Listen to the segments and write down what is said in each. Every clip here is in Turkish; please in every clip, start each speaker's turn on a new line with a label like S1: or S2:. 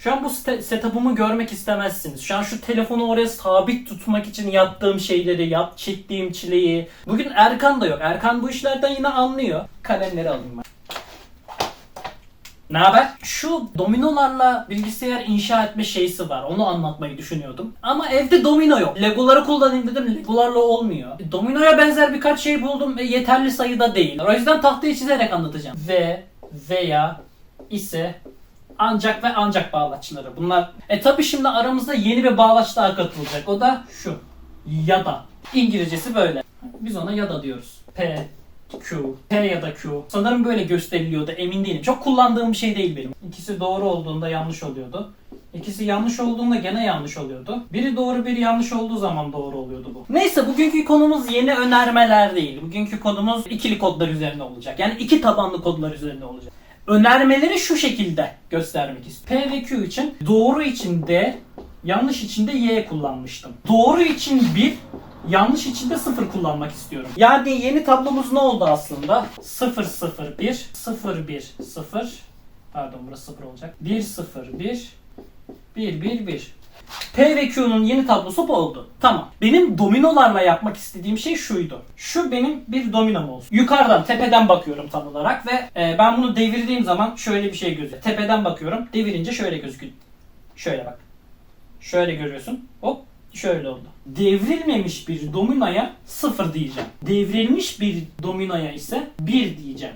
S1: Şu an bu setup'ımı görmek istemezsiniz. Şu an şu telefonu oraya sabit tutmak için yaptığım şeyleri, yap, çektiğim çileyi. Bugün Erkan da yok. Erkan bu işlerden yine anlıyor. Kalemleri alayım ben. Ne haber? Şu dominolarla bilgisayar inşa etme şeysi var. Onu anlatmayı düşünüyordum. Ama evde domino yok. Legoları kullanayım dedim. Legolarla olmuyor. Dominoya benzer birkaç şey buldum ve yeterli sayıda değil. O yüzden tahtayı çizerek anlatacağım. Ve veya ise ancak ve ancak bağlaçları. Bunlar e tabi şimdi aramızda yeni bir bağlaç daha katılacak. O da şu. Ya da. İngilizcesi böyle. Biz ona ya da diyoruz. P Q, P ya da Q. Sanırım böyle gösteriliyordu emin değilim. Çok kullandığım bir şey değil benim. İkisi doğru olduğunda yanlış oluyordu. İkisi yanlış olduğunda gene yanlış oluyordu. Biri doğru biri yanlış olduğu zaman doğru oluyordu bu. Neyse bugünkü konumuz yeni önermeler değil. Bugünkü konumuz ikili kodlar üzerine olacak. Yani iki tabanlı kodlar üzerine olacak. Önermeleri şu şekilde göstermek istiyorum. P ve Q için doğru için D, yanlış için de Y kullanmıştım. Doğru için 1, yanlış için de 0 kullanmak istiyorum. Yani yeni tablomuz ne oldu aslında? 0 0 1 0 1 0 Pardon burası 0 olacak. 1 0 1 1 1 1 P ve Q'nun yeni tablosu bu oldu. Tamam. Benim dominolarla yapmak istediğim şey şuydu. Şu benim bir dominom olsun. Yukarıdan, tepeden bakıyorum tam olarak ve e, ben bunu devirdiğim zaman şöyle bir şey gözüküyor. Tepeden bakıyorum. Devirince şöyle gözüküyor. Şöyle bak. Şöyle görüyorsun. Hop şöyle oldu. Devrilmemiş bir dominoya 0 diyeceğim. Devrilmiş bir dominoya ise 1 diyeceğim.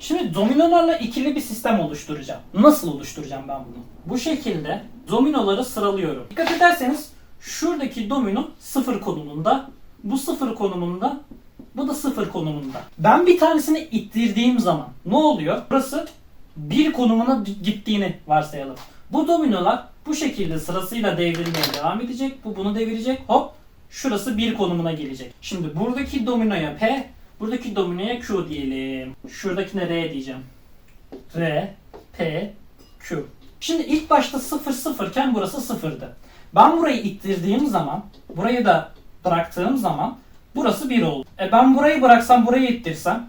S1: Şimdi dominolarla ikili bir sistem oluşturacağım. Nasıl oluşturacağım ben bunu? Bu şekilde dominoları sıralıyorum. Dikkat ederseniz şuradaki domino 0 konumunda, bu 0 konumunda, bu da 0 konumunda. Ben bir tanesini ittirdiğim zaman ne oluyor? Burası bir konumuna gittiğini varsayalım. Bu dominolar bu şekilde sırasıyla devrilmeye devam edecek. Bu bunu devirecek. Hop şurası bir konumuna gelecek. Şimdi buradaki dominoya P, buradaki dominoya Q diyelim. Şuradakine R diyeceğim. R, P, Q. Şimdi ilk başta 0 0 iken burası 0'dı. Ben burayı ittirdiğim zaman, burayı da bıraktığım zaman burası 1 oldu. E ben burayı bıraksam burayı ittirsem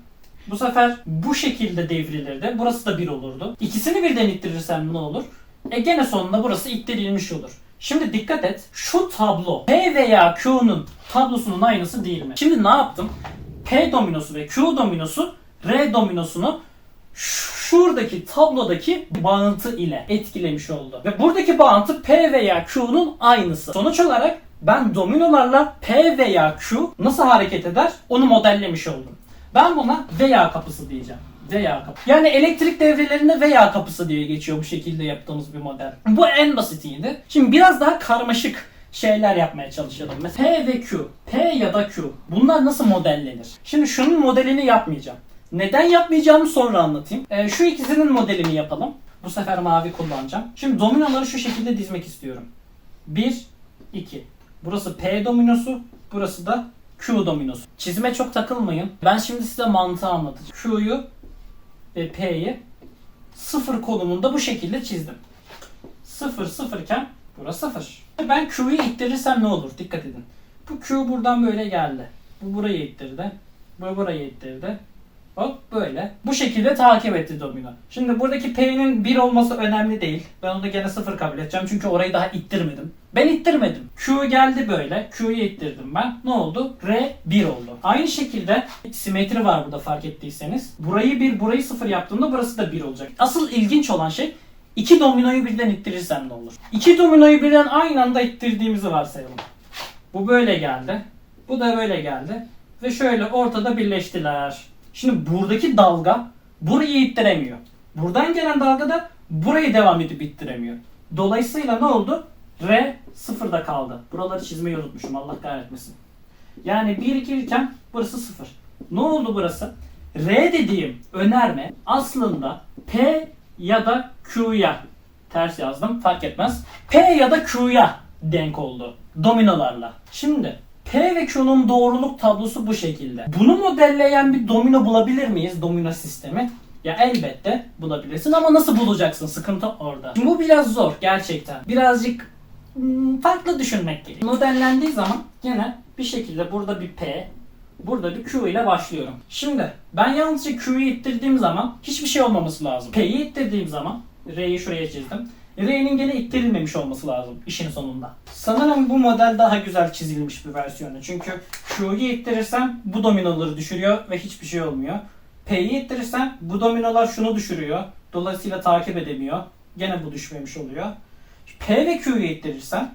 S1: bu sefer bu şekilde devrilirdi. Burası da 1 olurdu. İkisini birden ittirirsem ne olur? E gene sonunda burası ittirilmiş olur. Şimdi dikkat et. Şu tablo P veya Q'nun tablosunun aynısı değil mi? Şimdi ne yaptım? P dominosu ve Q dominosu R dominosunu şuradaki tablodaki bağıntı ile etkilemiş oldu. Ve buradaki bağıntı P veya Q'nun aynısı. Sonuç olarak ben dominolarla P veya Q nasıl hareket eder onu modellemiş oldum. Ben buna veya kapısı diyeceğim. Veya kapı. Yani elektrik devrelerinde veya kapısı diye geçiyor bu şekilde yaptığımız bir model. Bu en basitiydi. Şimdi biraz daha karmaşık şeyler yapmaya çalışalım. Mesela P ve Q. P ya da Q. Bunlar nasıl modellenir? Şimdi şunun modelini yapmayacağım. Neden yapmayacağımı sonra anlatayım. Ee, şu ikisinin modelini yapalım. Bu sefer mavi kullanacağım. Şimdi dominoları şu şekilde dizmek istiyorum. 1, 2. Burası P dominosu. Burası da Q dominosu. Çizime çok takılmayın. Ben şimdi size mantığı anlatacağım. Q'yu ve P'yi sıfır konumunda bu şekilde çizdim. Sıfır sıfırken burası sıfır. Ben Q'yu ittirirsem ne olur? Dikkat edin. Bu Q buradan böyle geldi. Bu burayı ittirdi. Bu burayı ittirdi. Hop böyle. Bu şekilde takip etti domino. Şimdi buradaki P'nin 1 olması önemli değil. Ben onu da gene 0 kabul edeceğim. Çünkü orayı daha ittirmedim. Ben ittirmedim. Q geldi böyle. Q'yu ittirdim ben. Ne oldu? R 1 oldu. Aynı şekilde simetri var burada fark ettiyseniz. Burayı 1, burayı 0 yaptığımda burası da 1 olacak. Asıl ilginç olan şey iki dominoyu birden ittirirsem ne olur? İki dominoyu birden aynı anda ittirdiğimizi varsayalım. Bu böyle geldi. Bu da böyle geldi. Ve şöyle ortada birleştiler. Şimdi buradaki dalga burayı ittiremiyor. Buradan gelen dalga da burayı devam edip ittiremiyor. Dolayısıyla ne oldu? R sıfırda kaldı. Buraları çizmeyi unutmuşum. Allah kahretmesin. Yani 1 2 iken burası 0. Ne oldu burası? R dediğim önerme aslında P ya da Q'ya ters yazdım fark etmez. P ya da Q'ya denk oldu. Dominolarla. Şimdi P ve Q'nun doğruluk tablosu bu şekilde. Bunu modelleyen bir domino bulabilir miyiz? Domino sistemi. Ya elbette bulabilirsin ama nasıl bulacaksın? Sıkıntı orada. Şimdi bu biraz zor gerçekten. Birazcık hmm, farklı düşünmek gerekiyor. Modellendiği zaman gene bir şekilde burada bir P, burada bir Q ile başlıyorum. Şimdi ben yalnızca Q'yu ittirdiğim zaman hiçbir şey olmaması lazım. P'yi ittirdiğim zaman R'yi şuraya çizdim. R'nin gene ittirilmemiş olması lazım işin sonunda. Sanırım bu model daha güzel çizilmiş bir versiyonu. Çünkü Q'yu ittirirsem bu dominoları düşürüyor ve hiçbir şey olmuyor. P'yi ittirirsem bu dominolar şunu düşürüyor. Dolayısıyla takip edemiyor. Gene bu düşmemiş oluyor. P ve Q'yu ittirirsem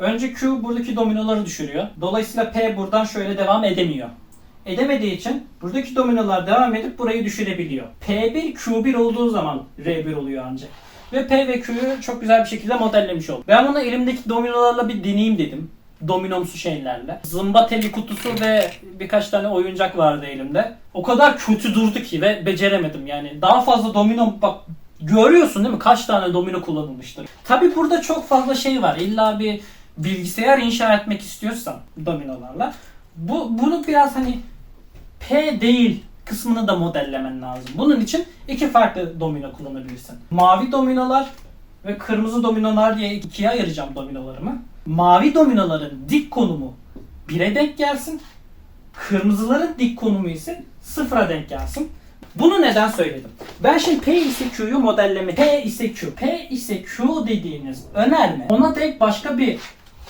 S1: önce Q buradaki dominoları düşürüyor. Dolayısıyla P buradan şöyle devam edemiyor. Edemediği için buradaki dominolar devam edip burayı düşürebiliyor. P1 Q1 olduğu zaman R1 oluyor ancak. Ve P ve Q'yu çok güzel bir şekilde modellemiş oldum. Ben bunu elimdeki dominolarla bir deneyeyim dedim. Dominomsu şeylerle. Zımba teli kutusu ve birkaç tane oyuncak vardı elimde. O kadar kötü durdu ki ve beceremedim yani. Daha fazla domino bak görüyorsun değil mi? Kaç tane domino kullanılmıştır. Tabi burada çok fazla şey var. İlla bir bilgisayar inşa etmek istiyorsan dominolarla. Bu, bunu biraz hani P değil kısmını da modellemen lazım. Bunun için iki farklı domino kullanabilirsin. Mavi dominolar ve kırmızı dominolar diye ikiye ayıracağım dominolarımı. Mavi dominoların dik konumu 1'e denk gelsin. Kırmızıların dik konumu ise sıfıra denk gelsin. Bunu neden söyledim? Ben şimdi P ise Q'yu modelleme. P ise Q. P ise Q dediğiniz önerme. Ona tek başka bir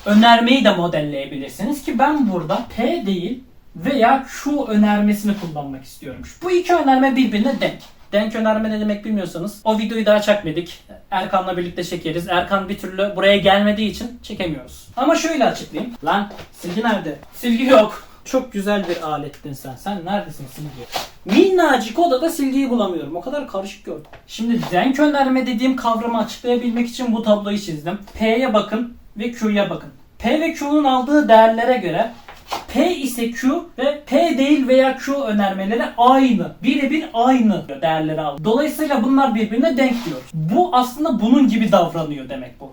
S1: önermeyi de modelleyebilirsiniz ki ben burada P değil veya Q önermesini kullanmak istiyorum. Bu iki önerme birbirine denk. Denk önerme ne demek bilmiyorsanız o videoyu daha çekmedik. Erkan'la birlikte çekeriz. Erkan bir türlü buraya gelmediği için çekemiyoruz. Ama şöyle açıklayayım. Lan silgi nerede? Silgi yok. Çok güzel bir alettin sen. Sen neredesin silgi? Minnacık odada silgiyi bulamıyorum. O kadar karışık gördüm. Şimdi denk önerme dediğim kavramı açıklayabilmek için bu tabloyu çizdim. P'ye bakın ve Q'ya bakın. P ve Q'nun aldığı değerlere göre P ise Q ve P değil veya Q önermeleri aynı. Birebir aynı değerleri alıyor. Dolayısıyla bunlar birbirine denk diyor. Bu aslında bunun gibi davranıyor demek bu.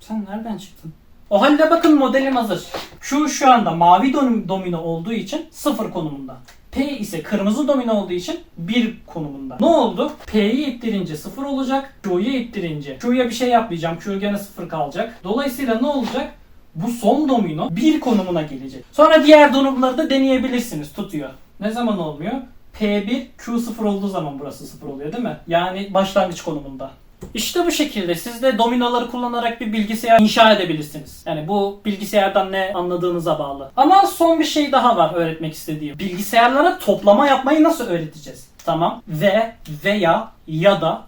S1: Sen nereden çıktın? O halde bakın modelim hazır. Q şu anda mavi dom- domino olduğu için sıfır konumunda. P ise kırmızı domino olduğu için 1 konumunda. Ne oldu? P'yi ittirince 0 olacak. Q'yu ittirince Q'ya bir şey yapmayacağım. Q gene 0 kalacak. Dolayısıyla ne olacak? Bu son domino 1 konumuna gelecek. Sonra diğer dominoları da deneyebilirsiniz. Tutuyor. Ne zaman olmuyor? P1 Q0 olduğu zaman burası 0 oluyor değil mi? Yani başlangıç konumunda. İşte bu şekilde siz de dominoları kullanarak bir bilgisayar inşa edebilirsiniz. Yani bu bilgisayardan ne anladığınıza bağlı. Ama son bir şey daha var öğretmek istediğim. Bilgisayarlara toplama yapmayı nasıl öğreteceğiz? Tamam. Ve, veya, ya da,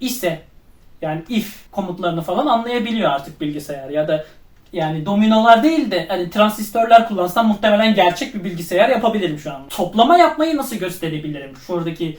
S1: ise yani if komutlarını falan anlayabiliyor artık bilgisayar ya da yani dominolar değil de hani transistörler kullansam muhtemelen gerçek bir bilgisayar yapabilirim şu an. Toplama yapmayı nasıl gösterebilirim şuradaki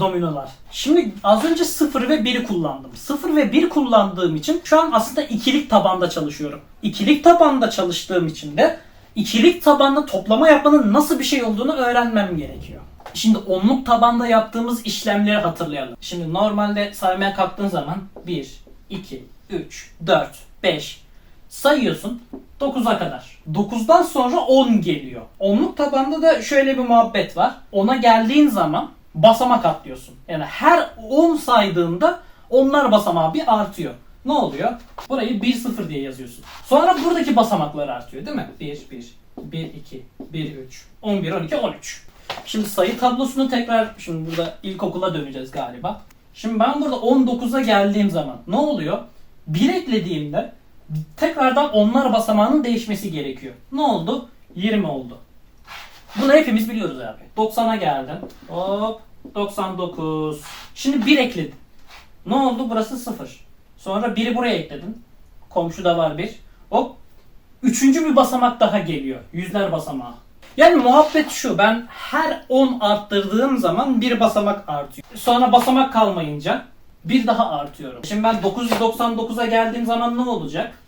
S1: dominolar? Şimdi az önce 0 ve 1'i kullandım. 0 ve 1 kullandığım için şu an aslında ikilik tabanda çalışıyorum. İkilik tabanda çalıştığım için de ikilik tabanda toplama yapmanın nasıl bir şey olduğunu öğrenmem gerekiyor. Şimdi onluk tabanda yaptığımız işlemleri hatırlayalım. Şimdi normalde saymaya kalktığın zaman 1, 2, 3, 4, 5 sayıyorsun 9'a kadar. 9'dan sonra 10 geliyor. Onluk tabanda da şöyle bir muhabbet var. 10'a geldiğin zaman basamak atlıyorsun. Yani her 10 saydığında onlar basamağı bir artıyor. Ne oluyor? Burayı 1 0 diye yazıyorsun. Sonra buradaki basamaklar artıyor değil mi? 1 1 1 2 1 3 11 12 13. Şimdi sayı tablosunu tekrar şimdi burada ilkokula döneceğiz galiba. Şimdi ben burada 19'a geldiğim zaman ne oluyor? 1 eklediğimde tekrardan onlar basamağının değişmesi gerekiyor. Ne oldu? 20 oldu. Bunu hepimiz biliyoruz abi. 90'a geldin. Hop 99. Şimdi 1 ekledin. Ne oldu? Burası 0. Sonra 1'i buraya ekledin. Komşuda var 1. Hop. Üçüncü bir basamak daha geliyor. Yüzler basamağı. Yani muhabbet şu. Ben her 10 arttırdığım zaman bir basamak artıyor. Sonra basamak kalmayınca bir daha artıyorum. Şimdi ben 999'a geldiğim zaman ne olacak?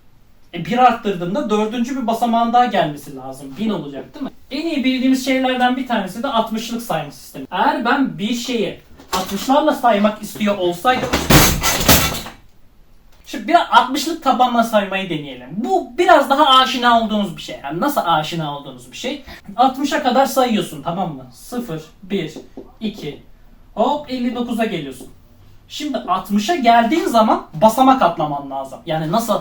S1: E bir arttırdığımda dördüncü bir basamağın daha gelmesi lazım. 1000 olacak değil mi? En iyi bildiğimiz şeylerden bir tanesi de 60'lık sayma sistemi. Eğer ben bir şeyi 60'larla saymak istiyor olsaydım Şimdi biraz 60'lık tabanla saymayı deneyelim. Bu biraz daha aşina olduğunuz bir şey. Yani nasıl aşina olduğunuz bir şey? 60'a kadar sayıyorsun tamam mı? 0, 1, 2, hop 59'a geliyorsun. Şimdi 60'a geldiğin zaman basamak atlaman lazım. Yani nasıl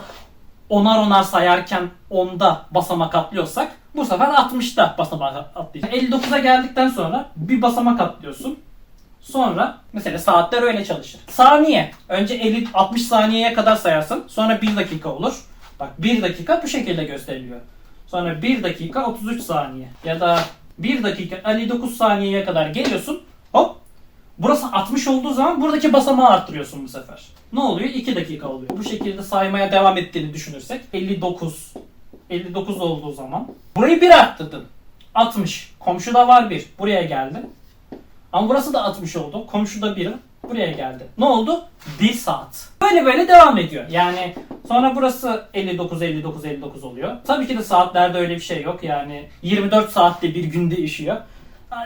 S1: onar onar sayarken 10'da basamak atlıyorsak bu sefer 60'da basamak atlayacaksın. 59'a geldikten sonra bir basamak atlıyorsun. Sonra mesela saatler öyle çalışır. Saniye. Önce 50 60 saniyeye kadar sayarsın. Sonra 1 dakika olur. Bak 1 dakika bu şekilde gösteriliyor. Sonra 1 dakika 33 saniye. Ya da 1 dakika 59 saniyeye kadar geliyorsun. Hop. Burası 60 olduğu zaman buradaki basamağı arttırıyorsun bu sefer. Ne oluyor? 2 dakika oluyor. Bu şekilde saymaya devam ettiğini düşünürsek 59 59 olduğu zaman burayı 1 arttırdın. 60. Komşuda var 1. Buraya geldi. Ama burası da 60 oldu. Komşuda 1 buraya geldi. Ne oldu? 1 saat. Böyle böyle devam ediyor. Yani sonra burası 59 59 59 oluyor. Tabii ki de saatlerde öyle bir şey yok. Yani 24 saatte bir gün değişiyor.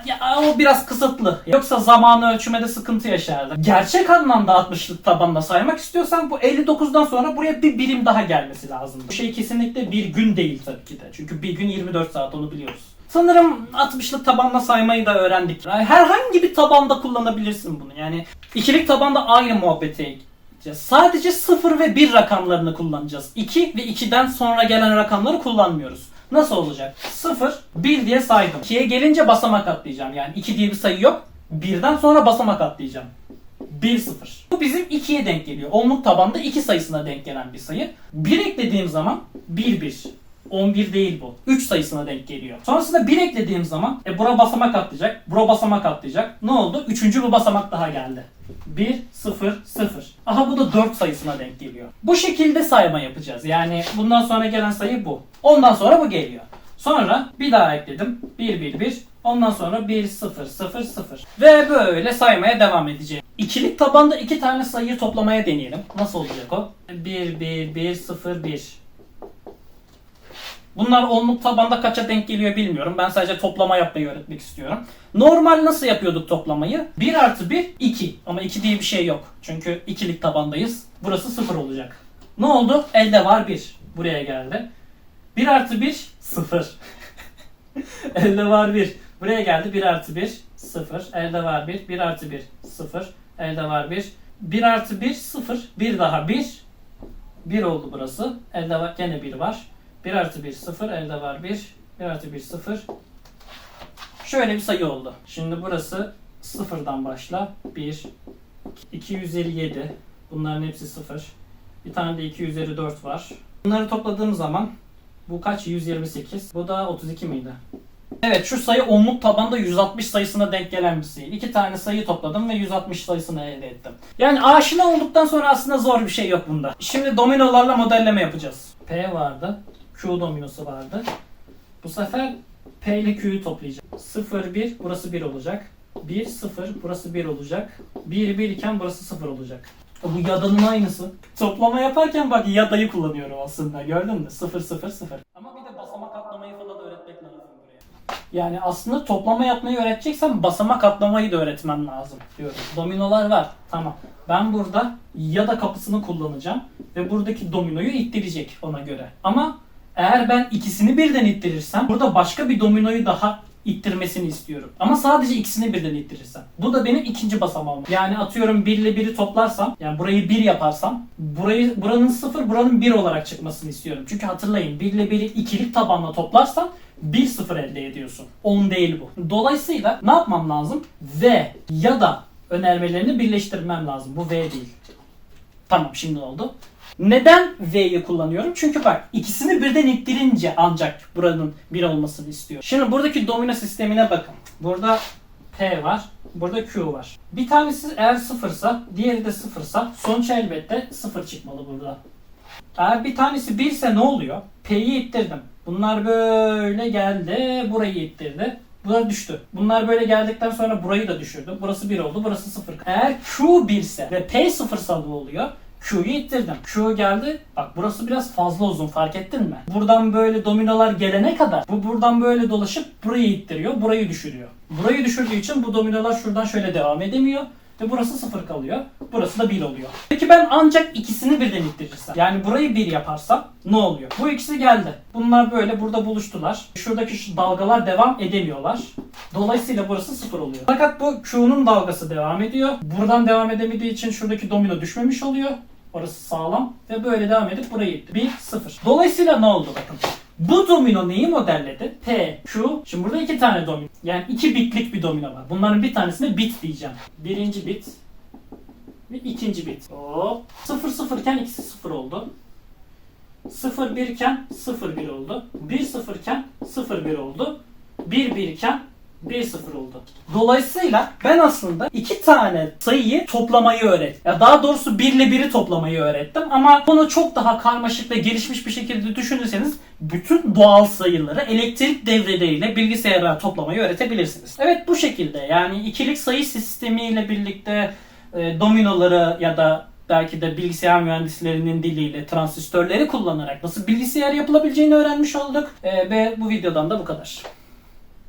S1: Ya o biraz kısıtlı. Yoksa zamanı ölçmede sıkıntı yaşardı. Gerçek anlamda 60'lık tabanda saymak istiyorsan bu 59'dan sonra buraya bir birim daha gelmesi lazım. Bu şey kesinlikle bir gün değil tabii ki de. Çünkü bir gün 24 saat onu biliyoruz. Sanırım 60'lık tabanda saymayı da öğrendik. Herhangi bir tabanda kullanabilirsin bunu. Yani ikilik tabanda aynı muhabbete. Sadece 0 ve 1 rakamlarını kullanacağız. 2 ve 2'den sonra gelen rakamları kullanmıyoruz. Nasıl olacak? 0, 1 diye saydım. 2'ye gelince basamak atlayacağım. Yani 2 diye bir sayı yok. 1'den sonra basamak atlayacağım. 1 0. Bu bizim 2'ye denk geliyor. Onluk tabanda 2 sayısına denk gelen bir sayı. 1 eklediğim zaman 1 1. 11 değil bu. 3 sayısına denk geliyor. Sonrasında 1 eklediğim zaman e bura basamak atlayacak. Bura basamak atlayacak. Ne oldu? Üçüncü bir basamak daha geldi. 1 0 0. Aha bu da 4 sayısına denk geliyor. Bu şekilde sayma yapacağız. Yani bundan sonra gelen sayı bu. Ondan sonra bu geliyor. Sonra bir daha ekledim. 1 1 1. Ondan sonra 1 0 0 0. Ve böyle saymaya devam edeceğim. İkilik tabanda iki tane sayıyı toplamaya deneyelim. Nasıl olacak o? 1 1 1 0 1. Bunlar onluk tabanda kaça denk geliyor bilmiyorum. Ben sadece toplama yapmayı öğretmek istiyorum. Normal nasıl yapıyorduk toplamayı? 1 artı 1 2. Ama 2 diye bir şey yok. Çünkü ikilik tabandayız. Burası 0 olacak. Ne oldu? Elde var 1. Buraya geldi. 1 artı 1 0. Elde var 1. Buraya geldi 1 artı 1 0. Elde var 1. 1 artı 1 0. Elde var 1. 1 artı 1 0. 1 daha 1. 1 oldu burası. Elde var gene 1 var. 1 artı 1 0 elde var 1. 1 artı 1 0. Şöyle bir sayı oldu. Şimdi burası sıfırdan başla. 1 257. Bunların hepsi 0. Bir tane de 2 üzeri 4 var. Bunları topladığım zaman bu kaç? 128. Bu da 32 miydi? Evet şu sayı onluk tabanda 160 sayısına denk gelen bir sayı. İki tane sayı topladım ve 160 sayısını elde ettim. Yani aşina olduktan sonra aslında zor bir şey yok bunda. Şimdi dominolarla modelleme yapacağız. P vardı. Q dominosu vardı. Bu sefer P ile Q'yu toplayacağım. 0 1 burası 1 olacak. 1 0 burası 1 olacak. 1 1 iken burası 0 olacak. Bu yadanın aynısı. Toplama yaparken bak yadayı kullanıyorum aslında. Gördün mü? 0 0 0. Ama bir de basamak atlamayı falan öğretmek lazım buraya. Yani aslında toplama yapmayı öğreteceksen basamak atlamayı da öğretmen lazım diyorum. Dominolar var. Tamam. Ben burada ya da kapısını kullanacağım ve buradaki dominoyu ittirecek ona göre. Ama eğer ben ikisini birden ittirirsem burada başka bir dominoyu daha ittirmesini istiyorum. Ama sadece ikisini birden ittirirsem. Bu da benim ikinci basamağım. Yani atıyorum 1 ile 1'i toplarsam, yani burayı 1 yaparsam, burayı buranın 0, buranın 1 olarak çıkmasını istiyorum. Çünkü hatırlayın 1 ile 1'i ikilik tabanla toplarsan 1 0 elde ediyorsun. 10 değil bu. Dolayısıyla ne yapmam lazım? V ya da önermelerini birleştirmem lazım. Bu V değil. Tamam şimdi oldu. Neden V'yi kullanıyorum? Çünkü bak ikisini birden ittirince ancak buranın bir olmasını istiyor. Şimdi buradaki domino sistemine bakın. Burada P var. Burada Q var. Bir tanesi eğer sıfırsa diğeri de sıfırsa sonuç elbette sıfır çıkmalı burada. Eğer bir tanesi 1 ise ne oluyor? P'yi ittirdim. Bunlar böyle geldi. Burayı ittirdi. Bunlar düştü. Bunlar böyle geldikten sonra burayı da düşürdü. Burası 1 oldu. Burası 0. Eğer Q 1 ise ve P 0 ise ne oluyor? Q'yu ittirdim. Q geldi. Bak burası biraz fazla uzun fark ettin mi? Buradan böyle dominolar gelene kadar bu buradan böyle dolaşıp burayı ittiriyor. Burayı düşürüyor. Burayı düşürdüğü için bu dominolar şuradan şöyle devam edemiyor. Ve burası sıfır kalıyor. Burası da 1 oluyor. Peki ben ancak ikisini birden ittirirsem. Yani burayı 1 yaparsam ne oluyor? Bu ikisi geldi. Bunlar böyle burada buluştular. Şuradaki şu dalgalar devam edemiyorlar. Dolayısıyla burası sıfır oluyor. Fakat bu Q'nun dalgası devam ediyor. Buradan devam edemediği için şuradaki domino düşmemiş oluyor. Orası sağlam ve böyle devam edip burayı itti. 1 0. Dolayısıyla ne oldu bakın. Bu domino neyi modelledi? P, Q. Şimdi burada iki tane domino. Yani iki bitlik bir domino var. Bunların bir tanesine bit diyeceğim. Birinci bit ve ikinci bit. Hop. 0 0 iken ikisi 0 oldu. 0 1 iken 0 1 oldu. 1 0 iken 0 1 oldu. 1 1 iken 1 0 oldu. Dolayısıyla ben aslında iki tane sayıyı toplamayı öğrettim. Ya daha doğrusu 1 ile 1'i toplamayı öğrettim ama bunu çok daha karmaşık ve gelişmiş bir şekilde düşünürseniz bütün doğal sayıları elektrik devreleriyle bilgisayara toplamayı öğretebilirsiniz. Evet bu şekilde yani ikilik sayı sistemiyle birlikte e, dominoları ya da belki de bilgisayar mühendislerinin diliyle transistörleri kullanarak nasıl bilgisayar yapılabileceğini öğrenmiş olduk. E, ve bu videodan da bu kadar.